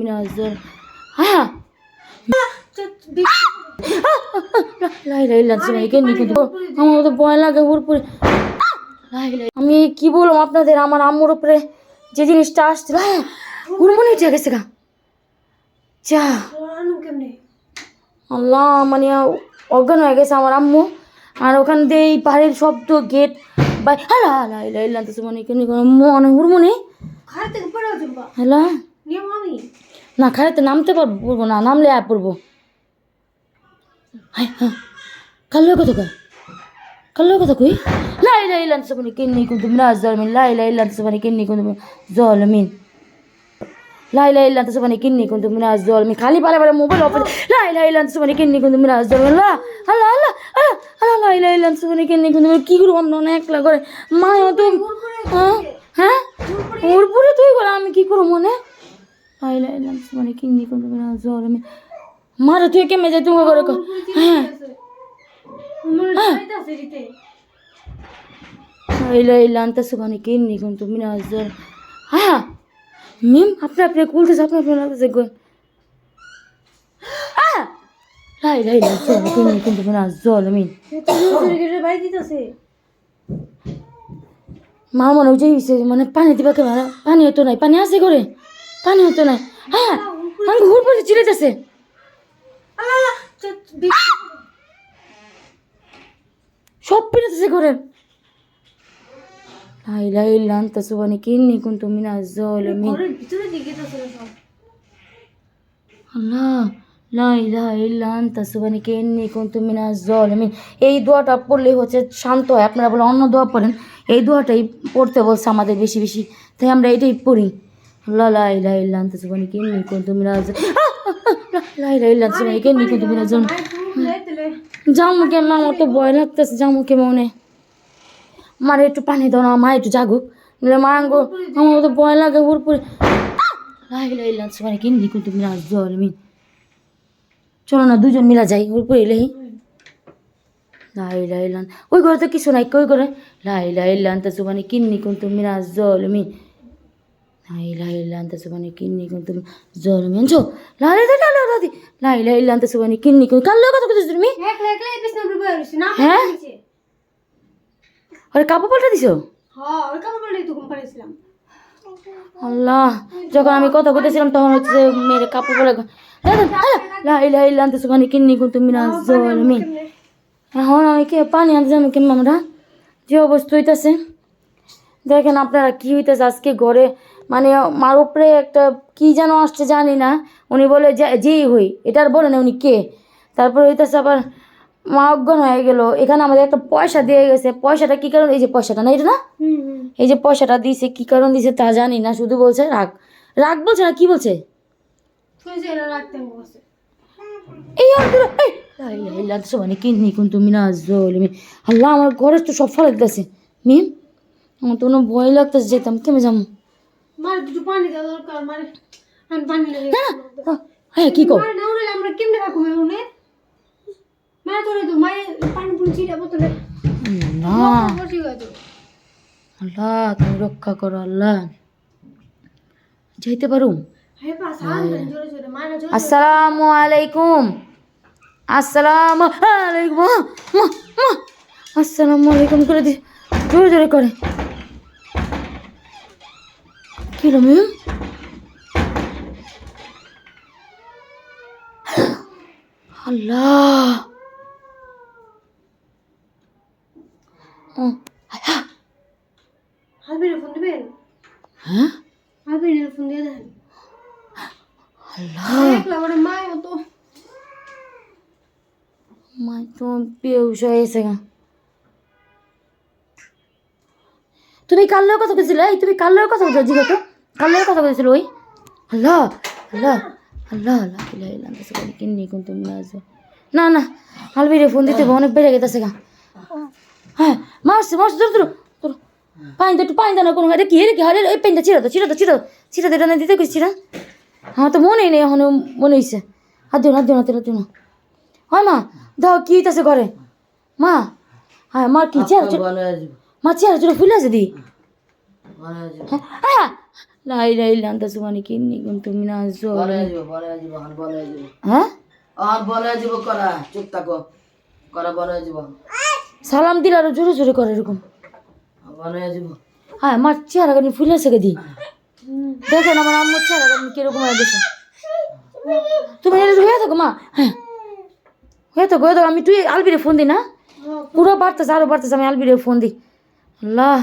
মিনাজর হ্যাঁ লাই লাই লাগছে আমার তো ভয় লাগে ওর উপরে লাই লাই আমি কি বললাম আপনাদের আমার আম্মুর উপরে যে জিনিসটা আসছিল হ্যাঁ ওর মনে হচ্ছে গেছে গা যা আল্লাহ মানে অজ্ঞান হয়ে গেছে আমার আম্মু আর ওখান দিয়ে এই পাহাড়ের শব্দ গেট বাই হালা হালা এলা এলা তো মানে কেন মনে ওর মনে হ্যালো না খাড়াতে নামতে পারব না নামলে আয় পড়ব। হায়। হ্যাঁ কালো কথা কয়? কালো কথা কই? লাই লাই লান সবনি কিন্নি কুন্তু মিনা জলমিন। লাই লাই লান সবনি কিন্নি কুন্তু জলমিন। লাই লাই লান সবনি কিন্নি কুন্তু মিনা জলমিন। খালি পালে পালে মোবাইল অফ লাই লাই লান সবনি কিন্নি কুন্তু মিনা জলমিন। লা আল্লাহ আল্লাহ আল্লাহ আল্লাহ লাই লাই লান সবনি কিন্নি কুন্তু কি করব আমরা না একলা করে। মা তো হ্যাঁ? হ্যাঁ? ওর পরে তুই করে আমি কি করব মনে? লাই লান সবনি কিন্নি কুন্তু মিনা জলমিন মারা, তুই কেমে যাই তুমি করে কর। হ্যাঁ। ইলা ইলা আনতে সুবানি কিন্নি কিন্তু মিনা জল হ্যাঁ। মিম, আপনি আপনি কুলতেছে, আপনি আপনি লাগতেছে গো লাই লাই লাই কিন্নি কিন্তু মিনা জল মিন মা মনে হচ্ছে মানে পানি দিবা কে মারা পানি হতো নাই, পানি আছে করে পানি হতো না। হ্যাঁ আমি ঘুর পড়ে চিলেতেছে সব পেরেছে করে লাই লাই লান্তা সুবানি কিন্নি কিন্তু মিনা জল মিন আল্লাহ এই দোয়াটা পড়লেই হচ্ছে শান্ত হয়। আপনারা বলে অন্য দোয়া পড়েন। এই দোয়াটাই পড়তে বলছে আমাদের বেশি বেশি। তাই আমরা এটাই পড়ি। আল্লাহ লাই লাই লান্তা সুবানি কিন্নি কিন্তু মিনা জল লাই লাই লান্তা সুবানি কিন্নি কিন্তু মিনা জল জামু কেমন আমার তো ভয় লাগতেছে জামু কে মনে। মার একটু পানি দাও না মা একটু জাগুক। বলে মা গো আমার তো ভয় লাগে ওর পরে লাই লাই লাঞ্চ মানে কিনবি কিন্তু তুমি আজ জল মিন চলো না দুজন মিলা যাই ওর পরে এলেই লাই লাই লান ওই ঘরে তো কিছু নাই কই করে লাই লাই লান তা সুবানি কিন্নি কিন্তু মিরাজ জল কাপড় পাল্টা দিছো? আল্লাহ যখন আমি কথা বলতেছিলাম তখন হচ্ছে মেরে কাপড় পরে লাই লাই লানতে সুখানি কিন্নি কিন্তু মিনা এখন আমি কে পানি আনতে যাব কেমন আমরা? যে অবস্থা হইতেছে। দেখেন আপনারা কি হইতেছে? আজকে ঘরে মানে মার উপরে একটা কি যেন আসছে জানি না। উনি বলে যে যেই হই। এটার বলে না উনি কে। তারপর হইতেছে আবার মা অজ্ঞান হয়ে গেল। এখানে আমাদের একটা পয়সা দিয়ে গেছে। পয়সাটা কি কারণ? এই যে পয়সাটা না এটা না? এই যে পয়সাটা দিয়েছে কি কারণ দিয়েছে তা জানি না। শুধু বলছে রাগ। রাগ বলছে না কি বলছে? এই অন্তর এই! লাই লাই লাই সবাই কিন্নি কিন্তু মিনা জল মিন আল্লাহ আমার ঘরে তো সব ফলে দিতেছে মিম আমার তো কোনো ভয় লাগতেছে যেতাম কেমন যাব? মার দুটো পানি দেওয়া দরকার মানে আমি পানি লেগে না হ্যাঁ কি কর মার না উড়লে আমরা কেমনে রাখব উনি মার তোরে তো পানি ছিটা বোতলে না। আল্লাহ তুমি রক্ষা করো আল্লাহ। যাইতে পারুম? হ্যাঁ মার জোরে আসসালামু আলাইকুম। আসসালামু আলাইকুম আসসালামু আলাইকুম করে দি। জোরে জোরে করে। ও হ্যাঁ হাবির ফোন দিবেন? হ্যাঁ? হাবির ফোন দিয়ে দেন। আল্লাহ! একলা বড় মায় তো মা তো বেউস হয়েছে গা। তুমি কাল্লোর কথা বলছিলে? তুমি কাল্লোর কথা বলছো জিগো তো কাল্লোর কথা বলছিল ওই আল্লাহ আল্লাহ আল্লাহ আল্লাহ কিন্নি কোন তুমি না না আলবিরে ফোন দিতে অনেক বেড়ে গেছে গা হ্যাঁ মারছে মারছে ধরো ধরো ধরো পানি তো একটু পানি দাও না কোনো এটা কি রে কি হারে এই পেনটা চিরা তো চিরা তো চিরা চিরা তো এটা না দিতে কইছি চিরা আমার তো মনেই নেই এখন মনে হয়েছে হাত দিও না দিও না দিও না হয় মা দাও কি হইতাছে ঘরে মা হ্যাঁ মার কি চেয়ার মা চেয়ার চলো ফুলে আছে দি হ্যাঁ হ্যাঁ লাই লাই লান্তা সুমানি কিন্নি কিন্তু মিনা জল বলে যাব বলে যাব আর বলে যাব হ্যাঁ? আর বলে যাব করা চুপ থাকো। করা বলে যাব সালাম দিলে আরও জোরে জোরে করে এরকম। বলে যাব হ্যাঁ আমার চেহারা কানি ফুলে আছে দি দেখেন আমার আম্মুর চেহারা কানি কীরকম হয়ে গেছে। তুমি এরকম হয়ে থাকো মা। হ্যাঁ। হয়ে থাকো হয়ে থাকো। আমি তুই আলবিরে ফোন দিই না। পুরো বাড়তেছে আরও বাড়তেছে আমি আলবিরে ফোন দিই। আল্লাহ।